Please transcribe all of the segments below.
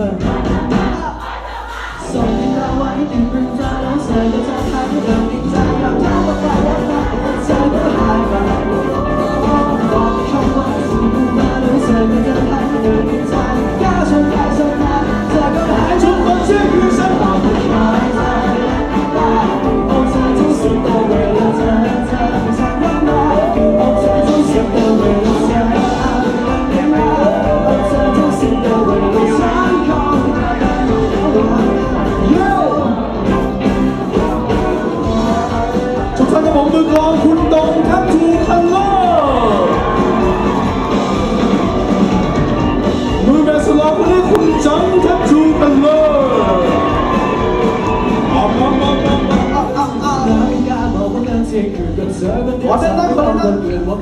So you know why you think we're proud of us? I guess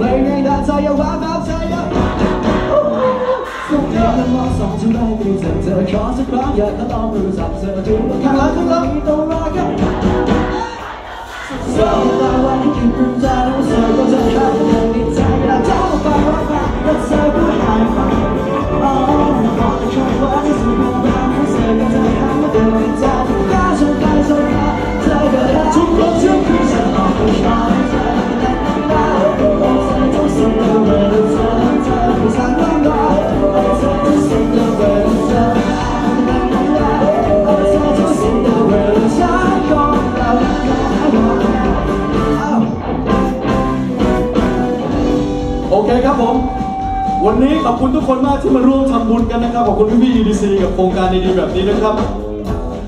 Blaming that tire, wipe out tire So get the loss on to the music To cause a crowd, get the numbers up To do a kind of love, you. don't rock it So that way you keep rooms out of circles And try to make me tell you that I'm a fire, I'm a fire, that's a good high five Oh, I'm on the track, what is it going ากที่มาร่วมทำบุญกันนะครับขอบคุณพี่ๆ UDC กับโครงการดีๆแบบนี้นะครับ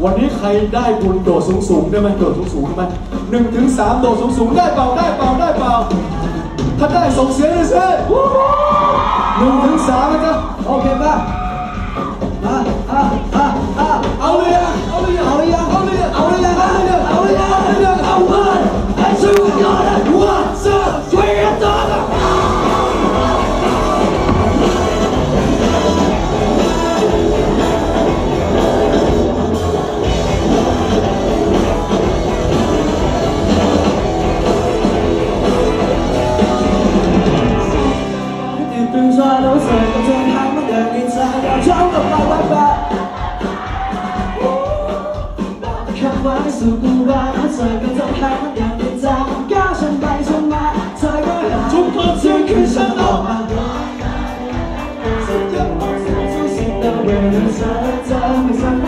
วันนี้ใครได้บุญโดดสูงสูงได้ไหมโดดสูงๆได้ไหมหนึ่งถึงสามโดดสูงสูงได้เปล่าได้เปล่าได้เปล่าถ้าได้ส่งเสียงเลยสิหนึ่งถึงสามนะจ๊ะโอเคป่ะ ไปมันทำให้ใจก้าวฉันไปฉันมาเธก็ห็นทุกคนที่คือฉันออกมาสัญญาณออกเสียงสู้สิ่งต่างๆเวลาเธอไม่สัก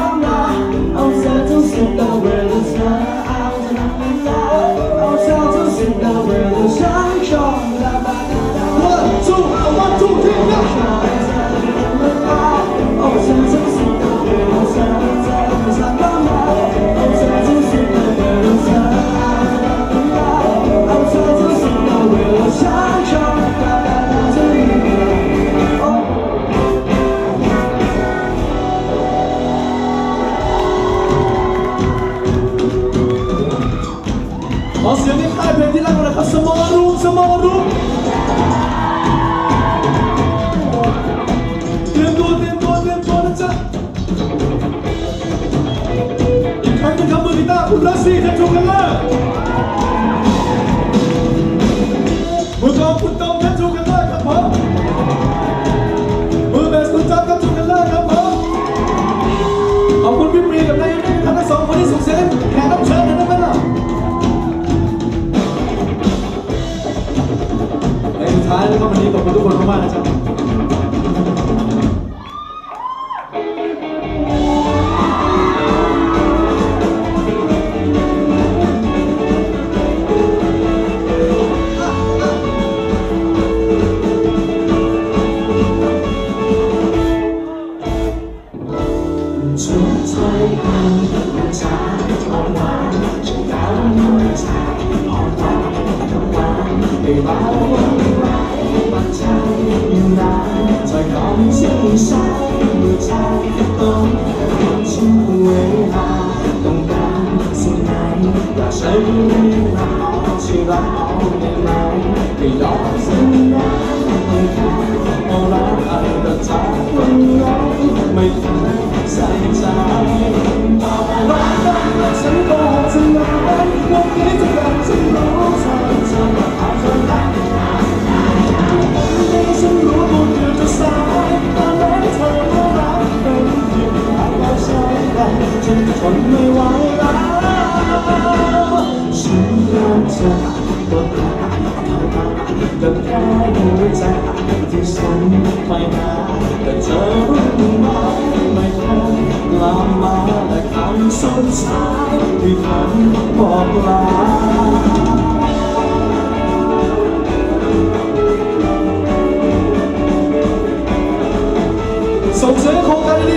คุณพี่ปรีกับนายเอ็มแล้วก็สองคนที่สุขเซนแขกรับเชิญนะครับเนาะในสุดท้ายแล้วก็วันนี้ขอบคุณทุกคนมากๆนะจ๊ะ จะยอมสิ้นสายเมื่อใจต้องการช่วงเวลาต้องการสิ่งไหนอยากใช้เรื่องราวที่เราได้ไหมไม่ยอมสิ้นรักไม่แค่เอารักอะไรก็ทำ นทนไม่ไหวแล้วฉันรักเธอก็แค่ก็แค่หัวใจที่ฉันไม่หาแต่เธอรู้ไหมไม่เคยกลับมาและคำสุดท้ายที่ฉันบอกลาส่งเสีย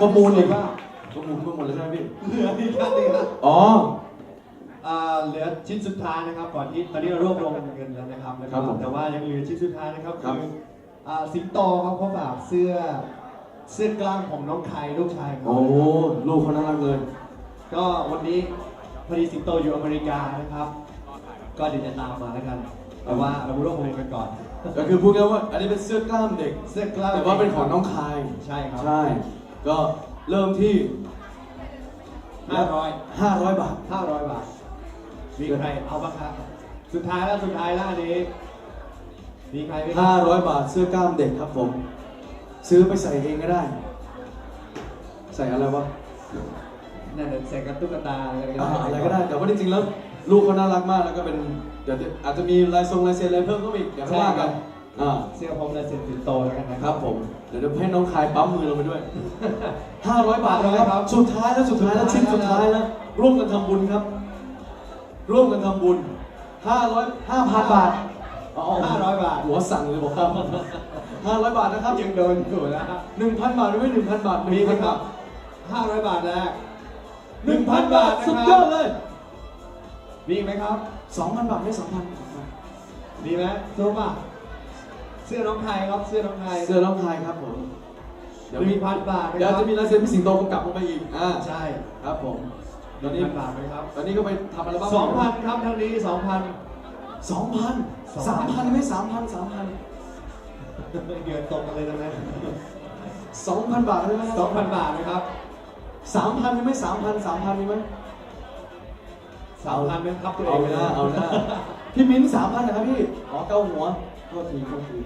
ประมูลอีกว่าประมูลประมูลแล้วใช่ไหมพี่เหลืออีกครั้งหนึงครับอ๋อ อ่าเหลือชิ้นสุดท้ายนะครับก่อนที่ตอนนี้เรารวบรวมเงินแล้วนะครับแล้วครัก็บผมแต่ว่ายังเหลือชิ้นสุดท้ายนะครับครับคืออ่าสิงโตครับเขาฝากเสื้อเสื้อกล้ามของน้องไทยลูกชายเขาโอ้ลูกเขาน่ารักเลย ก็วันนี้พอดีสิงโตอยู่อเมริกานะครับ ก็เดี๋ยวจะตามมาแล้วกัน แต่ว่าเรารวบรวมกันก่อน ก็คือพูดง่ายๆว่าอันนี้เป็นเสื้อกล้ามเด็ก เสื้อกล้ามแต่ว่าเป็นของน้องคายใช่ครับ ใช่ ก็เริ่มที่ ห้าร้อย500 บาท ห้าร้อยบาท มีใครเอาบ้างครับ สุดท้ายแล้วสุดท้ายแล้วอันนี้ มีใครไหมครับ500 บาทเสื้อกล้ามเด็กครับผม ซื้อไปใส่เองก็ได้ ใส่อะไรวะนั่นน่ะใส่กับตุ๊กตาอะไรก็อ่าได้อะไรก็ได้แต่ว่าจริงๆแล้ว ลูกเขาน่ารักมากแล้วก็เป็นเดี๋ยวอาจจะมีลายทรงลายเซ็นอะไรเพิ่มก็อีกเดี๋ยวเขาว่ากัน อ่าเสื้อผมและเสื้อสิงโตแล้วกันนะคครัรับบ ผม เดี๋ยวเดี๋ยวให้น้องคายปั๊มมือลงไปด้วย 500 บาทนะครับสุดท้ายแล้วสุดท้ายแล้วชิ้นสุดท้ายแล้ว ร่วมกันทำบุญครับ ร่วมกันทำบุญ 500 5,000 บาทอ๋อห้าร้อยบาท หัวสั่งเลยบอกครับ 500 บาทนะครับ ยังโดนอยู่นะฮะ1,000 บาทหรือไม่1,000 บาทมีไหม1,000ครับาบทห้าร้อยบาทแรก1,000 บาทสุดยอดเลย มีไหมครับ 2,000 บาทไม่2,000 มีไหมสู้ป่ะ เสื้อน้องไทยครับเสื้อน้องไทยเสื้อน้องคายครับผมเดี๋ยวหมีนึ่งพันบาทเดี๋ยวจะมีลายเซ็นพี่สิงโตกำกับลงไปอีกอ่าใช่ครับผมหตอนนึ่นี้งพันบาทไหมครับตอนนี้ก็ไปทำอะไรบ้างสองพันครับทางนี้สองพัน สองพันสามพันไม่สามพันสามพันเดือนตกกันเลยนะสองพันบาทได้ไหมสองพันบาทไหมครับสามพันมีไหมสามพันสามพันมีไหม สามพันเป็นครับตัวเอเอางหน้าเอาหน้า พี่มิ้นสามพันนะครับพี่อ๋อเก้าหัวโทษทีโทษที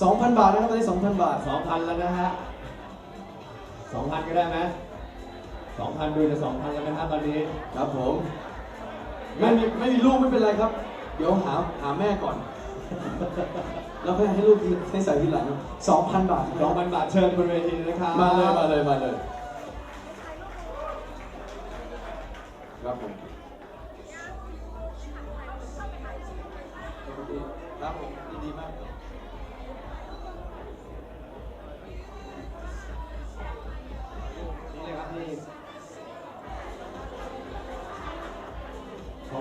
สองพันบาทนะครับตอนนี้สองพันบาท สองพันแล้วนะฮะสองพันก็ได้ไหมสองพันดูจะสองพันแล้วนะครับตอนนี้ ครับผม ไม่มีไม่มีลูกไม่เป็นไรครับ เดี๋ยวหาหาแม่ก่อน แล้วค่อยให้ลูกทีให้ใส่ทีหลังสองพันบาทสองพันบาทเชิญบนเวทีนะครับมาเลยมาเลยมาเลย ครับผม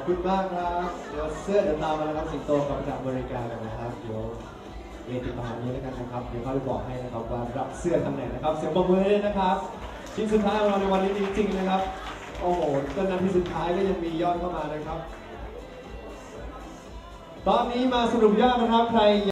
คุณมากครับเดี๋ยวเสื้อเดี๋ยวตามมานะครับสิงโตกับจากบริกากันนะครับเดี๋ยวเอติดประมนี้แล้วกันนะครับเดี๋ยวเขาไปบอกให้นะครับว่ารับเสื้อตำแหนนะครับเสียงปรบมือด้วยนะครับชิ้นสุดท้ายของเราในวันนี้จริงๆนะครับโอ้โหจนนาทีสุดท้ายก็ยังมียอดเข้ามานะครับ ตอนนี้มาสรุปยอดนะครับใคร